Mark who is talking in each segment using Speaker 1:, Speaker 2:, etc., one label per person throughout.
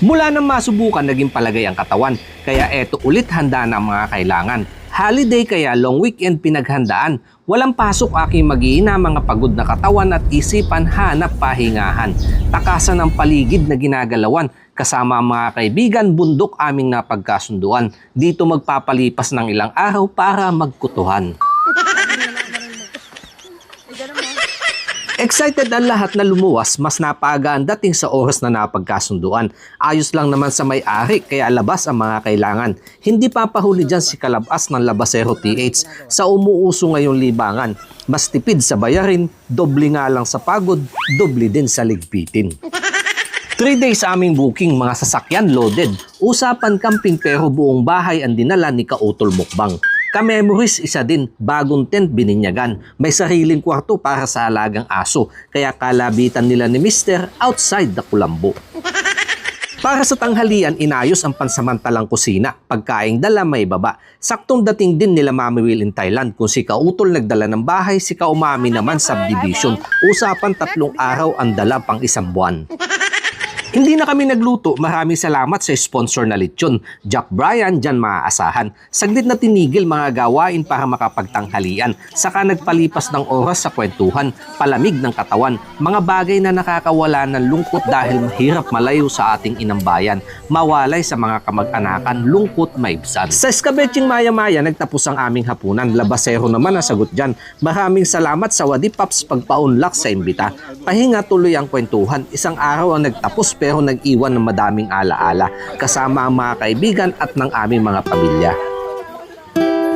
Speaker 1: Mula nang masubukan naging palagay ang katawan, kaya eto ulit handa na ang mga kailangan. Holiday kaya long weekend pinaghandaan. Walang pasok aking mag-iina mga pagod na katawan at isipan hanap pahingahan. Takasan ng paligid na ginagalawan. Kasama ang mga kaibigan, bundok aming napagkasunduan. Dito magpapalipas ng ilang araw para magkutuhan. Excited ang lahat na lumuwas, mas napaaga ang dating sa oras na napagkasunduan. Ayos lang naman sa may-ari, kaya labas ang mga kailangan. Hindi papahuli dyan si Kalabas ng Labasero TH sa umuuso ngayong libangan. Mas tipid sa bayarin, doble nga lang sa pagod, doble din sa ligpitin. 3 days sa aming booking, mga sasakyan loaded. Usapan camping pero buong bahay ang dinala ni Kautol Mukbang. Ka-memories isa din, bagong tent bininyagan. May sariling kwarto para sa alagang aso, kaya kalabitan nila ni Mr. outside the kulambo. Para sa tanghalian, inayos ang pansamantalang kusina. Pagkaing dala may baba. Saktong dating din nila Mami Will in Thailand. Kung si Kautol nagdala ng bahay, si Kaumami naman subdivision. Usapan tatlong araw ang dala pang isang buwan. Hindi na kami nagluto. Maraming salamat sa sponsor na lechon. Jack Bryan, dyan maaasahan. Saglit na tinigil mga gawain para makapagtanghalian. Saka nagpalipas ng oras sa kwentuhan, palamig ng katawan, mga bagay na nakakawala ng lungkot dahil mahirap malayo sa ating inambayan, mawalay sa mga kamag-anakan, lungkot maibsan. Sa Skabeching Maya-Maya, nagtapos ang aming hapunan. Labasero naman ang sagot dyan. Maraming salamat sa Wadi Paps pagpaunlak sa imbita. Pahinga tuloy ang kwentuhan. Isang araw ang nagtapos pero nag-iwan ng madaming alaala kasama ang mga kaibigan at ng aming mga pamilya.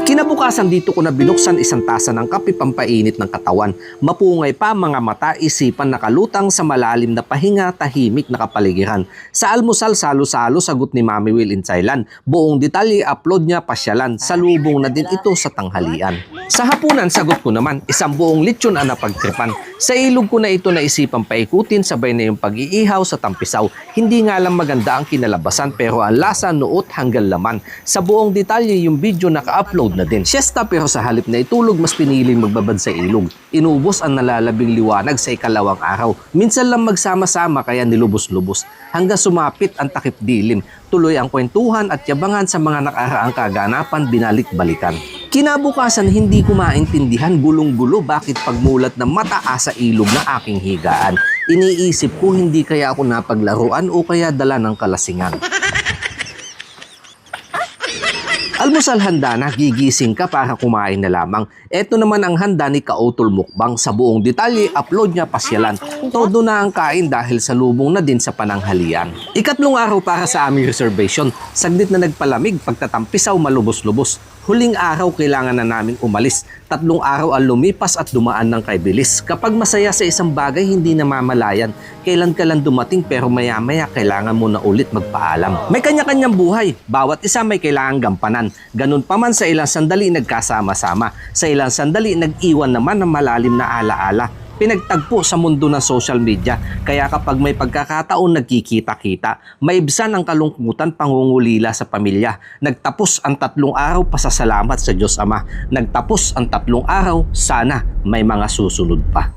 Speaker 1: Kinabukasan dito ko na binuksan isang tasa ng kape pampainit ng katawan. Mapungay pa mga mata, isipan nakalutang sa malalim na pahinga, tahimik na kapaligiran. Sa almusal, salo-salo, sagot ni Mami Will in Thailand. Buong detalye, upload niya pasyalan. Salubong na din ito sa tanghalian. Sa hapunan, sagot ko naman, isang buong lechon ang napagtripan. Sa ilog ko na ito naisipan paikutin, sabay na yung pag-iihaw sa tampisaw. Hindi nga lang maganda ang kinalabasan pero ang lasa, nuot hanggang laman. Sa buong detalye, yung video naka-upload na din. Siesta pero sa halip na itulog, mas piniling magbabad sa ilog. Inubos ang nalalabing liwanag sa ikalawang araw. Minsan lang magsama-sama kaya nilubos-lubos. Hanggang sumapit ang takip dilim. Tuloy ang kwentuhan at yabangan sa mga nakaraang kaganapan binalik-balikan. Kinabukasan hindi ko maintindihan gulong-gulo bakit pagmulat ng mataas sa ilog na aking higaan. Iniisip ko hindi kaya ako napaglaruan o kaya dala ng kalasingan. Almusal handa na, gigising ka para kumain na lamang. Ito naman ang handa ni Kautol Mukbang. Sa buong detalye, upload niya pasyalan. Todo na ang kain dahil sa lubong na din sa pananghalian. Ikatlong araw para sa aming reservation. Saglit na nagpalamig, pagtatampisaw malubos-lubos. Huling araw kailangan na naming umalis. Tatlong araw ang lumipas at dumaan ng kaibilis. Kapag masaya sa isang bagay, hindi namamalayan. Kailan ka lang dumating pero maya-maya kailangan mo na ulit magpaalam. May kanya-kanyang buhay. Bawat isa may kailangang gampanan. Ganun pa man sa ilang sandali nagkasama-sama. Sa ilang sandali nag-iwan naman ng malalim na alaala pinagtagpo sa mundo ng social media. Kaya kapag may pagkakataon nagkikita-kita, maibsan ang kalungkutan pangungulila sa pamilya. Nagtapos ang tatlong araw pasasalamat sa Diyos Ama. Nagtapos ang tatlong araw, sana may mga susunod pa.